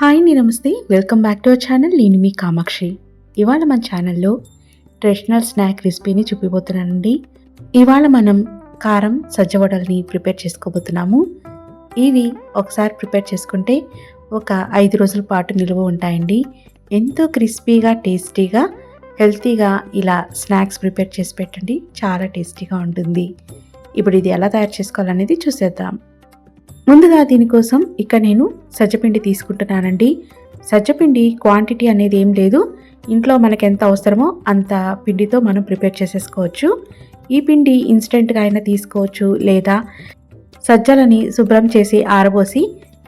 Hi నీ నమస్తే. Welcome back to our channel. నేను మీ కామాక్షి. ఇవాళ మన ఛానల్లో ట్రెడిషనల్ స్నాక్ రెసిపీని చూపిపోతున్నానండి ఇవాళ మనం కారం సజ్జవడల్ని ప్రిపేర్ చేసుకోబోతున్నాము. ఇవి ఒకసారి ప్రిపేర్ చేసుకుంటే ఒక ఐదు రోజుల పాటు నిలువ ఉంటాయండి. ఎంతో క్రిస్పీగా టేస్టీగా హెల్తీగా ఇలా స్నాక్స్ ప్రిపేర్ చేసి పెట్టండి. చాలా టేస్టీగా ఉంటుంది. ఇప్పుడు ఇది ఎలా తయారు చేసుకోవాలనేది చూసేద్దాం. ముందుగా దీనికోసం ఇక్కడ నేను సజ్జపిండి తీసుకుంటున్నానండి. సజ్జపిండి క్వాంటిటీ అనేది ఏం లేదు. ఇంట్లో మనకు ఎంత అవసరమో అంత పిండితో మనం ప్రిపేర్ చేసేసుకోవచ్చు. ఈ పిండి ఇన్స్టెంట్గా అయినా తీసుకోవచ్చు లేదా సజ్జలని శుభ్రం చేసి ఆరబోసి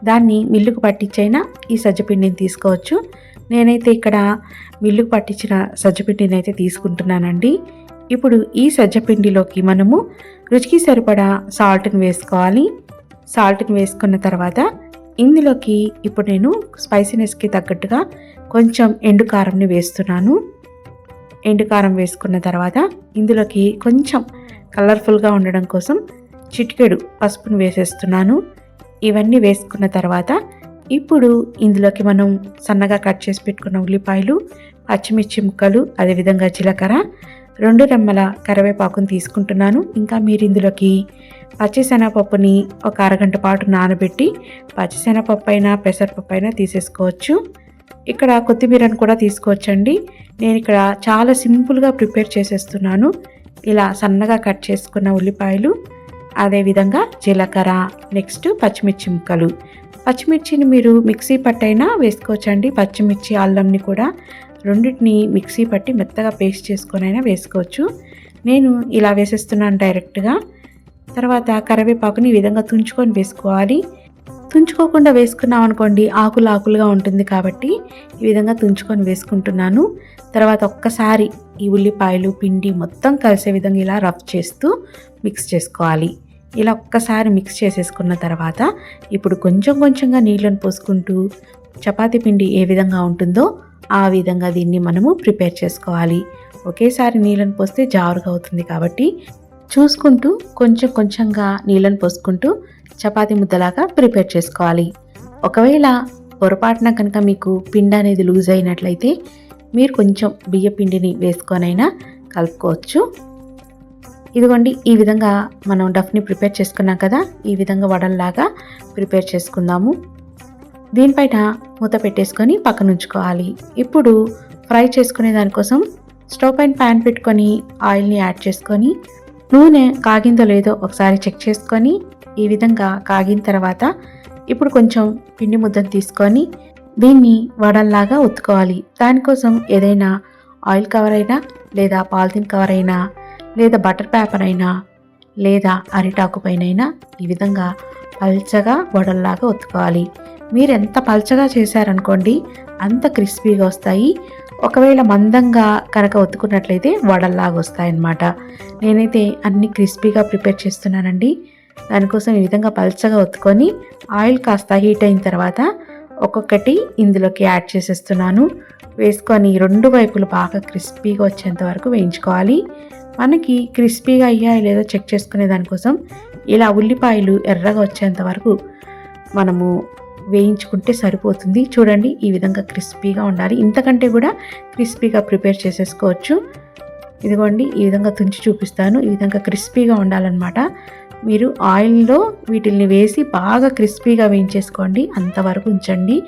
దాన్ని మిల్లుకు పట్టించైనా ఈ సజ్జపిండిని తీసుకోవచ్చు. నేనైతే ఇక్కడ మిల్లుకు పట్టించిన సజ్జపిండిని అయితే తీసుకుంటున్నానండి. ఇప్పుడు ఈ సజ్జపిండిలోకి మనము రుచికి సరిపడా సాల్ట్ని వేసుకోవాలి. సాల్ట్ని వేసుకున్న తర్వాత ఇందులోకి ఇప్పుడు నేను స్పైసీనెస్కి తగ్గట్టుగా కొంచెం ఎండు కారంని వేస్తున్నాను. ఎండు కారం వేసుకున్న తర్వాత ఇందులోకి కొంచెం కలర్ఫుల్గా ఉండడం కోసం చిటికెడు పసుపును వేసేస్తున్నాను. ఇవన్నీ వేసుకున్న తర్వాత ఇప్పుడు ఇందులోకి మనం సన్నగా కట్ చేసి పెట్టుకున్న ఉల్లిపాయలు పచ్చిమిర్చి ముక్కలు అదేవిధంగా జీలకర్ర రెండు రెమ్మల కరివేపాకును తీసుకుంటున్నాను. ఇంకా మీరు ఇందులోకి పచ్చిశనగపప్పుని ఒక అరగంట పాటు నానబెట్టి పచ్చిశనగపప్పు అయినా పెసరపప్పు అయినా తీసేసుకోవచ్చు. ఇక్కడ కొత్తిమీరను కూడా తీసుకోవచ్చండి. నేను ఇక్కడ చాలా సింపుల్గా ప్రిపేర్ చేసేస్తున్నాను. ఇలా సన్నగా కట్ చేసుకున్న ఉల్లిపాయలు అదేవిధంగా జీలకర్ర నెక్స్ట్ పచ్చిమిర్చి ముక్కలు. పచ్చిమిర్చిని మీరు మిక్సీ పట్టైనా వేసుకోవచ్చండి. పచ్చిమిర్చి అల్లంని కూడా రెండింటిని మిక్సీ పట్టి మెత్తగా పేస్ట్ చేసుకొని అయినా వేసుకోవచ్చు. నేను ఇలా వేసేస్తున్నాను డైరెక్ట్గా. తర్వాత కరివేపాకుని ఈ విధంగా తుంచుకొని వేసుకోవాలి. తుంచుకోకుండా వేసుకున్నాం అనుకోండి ఆకులు ఆకులుగా ఉంటుంది కాబట్టి ఈ విధంగా తుంచుకొని వేసుకుంటున్నాను. తర్వాత ఒక్కసారి ఈ ఉల్లిపాయలు పిండి మొత్తం కలిసే విధంగా ఇలా రఫ్ చేస్తూ మిక్స్ చేసుకోవాలి. ఇలా ఒక్కసారి మిక్స్ చేసేసుకున్న తర్వాత ఇప్పుడు కొంచెం కొంచెంగా నీళ్ళని పోసుకుంటూ చపాతీ పిండి ఏ విధంగా ఉంటుందో ఆ విధంగా దీన్ని మనము ప్రిపేర్ చేసుకోవాలి. ఒకేసారి నీళ్ళని పోస్తే జారుగా అవుతుంది కాబట్టి చూసుకుంటూ కొంచెం కొంచెంగా నీళ్ళని పోసుకుంటూ చపాతీ ముద్దలాగా ప్రిపేర్ చేసుకోవాలి. ఒకవేళ పొరపాటున కనుక మీకు పిండి అనేది లూజ్ అయినట్లయితే మీరు కొంచెం బియ్య పిండిని వేసుకొనైనా కలుపుకోవచ్చు. ఇదిగోండి ఈ విధంగా మనం డఫ్ని ప్రిపేర్ చేసుకున్నాం కదా ఈ విధంగా వడల్లాగా ప్రిపేర్ చేసుకుందాము. దీనిపైన మూత పెట్టేసుకొని పక్కన ఉంచుకోవాలి. ఇప్పుడు ఫ్రై చేసుకునే దానికోసం స్టవ్ పైన ప్యాన్ పెట్టుకొని ఆయిల్ని యాడ్ చేసుకొని నూనె కాగిందో లేదో ఒకసారి చెక్ చేసుకొని ఈ విధంగా కాగిన తర్వాత ఇప్పుడు కొంచెం పిండి ముద్దను తీసుకొని దీన్ని వడల్లాగా ఒత్తుకోవాలి. దానికోసం ఏదైనా ఆయిల్ కవర్ అయినా లేదా పాలిథిన్ కవర్ అయినా లేదా బటర్ పేపర్ అయినా లేదా అరిటాకు పైన ఈ విధంగా పల్చగా వడల్లాగా ఒత్తుకోవాలి. మీరు ఎంత పల్చగా చేశారనుకోండి అంత క్రిస్పీగా వస్తాయి. ఒకవేళ మందంగా కనుక ఒత్తుకున్నట్లయితే వడల్లాగా వస్తాయన్నమాట. నేనైతే అన్ని క్రిస్పీగా ప్రిపేర్ చేస్తున్నానండి. దానికోసం ఈ విధంగా పల్చగా ఒత్తుకొని ఆయిల్ కాస్త హీట్ అయిన తర్వాత ఒక్కొక్కటి ఇందులోకి యాడ్ చేసేస్తున్నాను. వేసుకొని రెండు వైపులు బాగా క్రిస్పీగా వచ్చేంత వరకు వేయించుకోవాలి. మనకి క్రిస్పీగా అయ్యాయి లేదో చెక్ చేసుకునే దానికోసం ఇలా ఉల్లిపాయలు ఎర్రగా వచ్చేంత వరకు మనము వేయించుకుంటే సరిపోతుంది. చూడండి ఈ విధంగా క్రిస్పీగా ఉండాలి. ఇంతకంటే కూడా క్రిస్పీగా ప్రిపేర్ చేసేసుకోవచ్చు. ఇదిగోండి ఈ విధంగా తుంచి చూపిస్తాను. ఈ విధంగా క్రిస్పీగా ఉండాలన్నమాట. మీరు ఆయిల్లో వీటిల్ని వేసి బాగా క్రిస్పీగా వేయించేసుకోండి. అంతవరకు ఉంచండి.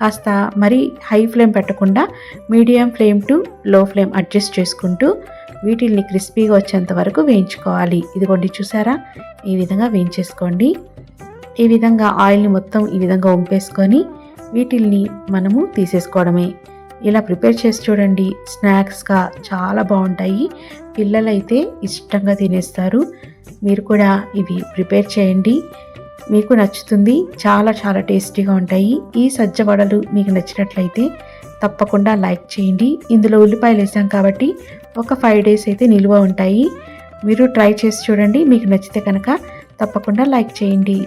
కాస్త మరీ హై ఫ్లేమ్ పెట్టకుండా medium flame to low flame adjust చేసుకుంటూ వీటిల్ని క్రిస్పీగా వచ్చేంత వరకు వేయించుకోవాలి. ఇదిగోండి చూసారా? ఈ విధంగా వేయించేసుకోండి. ఈ విధంగా ఆయిల్ని మొత్తం ఈ విధంగా వంపేసుకొని వీటిల్ని మనము తీసేసుకోవడమే. ఇలా ప్రిపేర్ చేసి చూడండి స్నాక్స్గా చాలా బాగుంటాయి. పిల్లలైతే ఇష్టంగా తినేస్తారు. మీరు కూడా ఇవి ప్రిపేర్ చేయండి. మీకు నచ్చుతుంది చాలా చాలా టేస్టీగా ఉంటాయి. ఈ సజ్జ వడలు మీకు నచ్చినట్లయితే తప్పకుండా లైక్ చేయండి. ఇందులో ఉల్లిపాయలు వేసాం కాబట్టి ఒక ఫైవ్ డేస్ అయితే నిల్వ ఉంటాయి. మీరు ట్రై చేసి చూడండి మీకు నచ్చితే కనుక తప్పకుండా లైక్ చేయండి.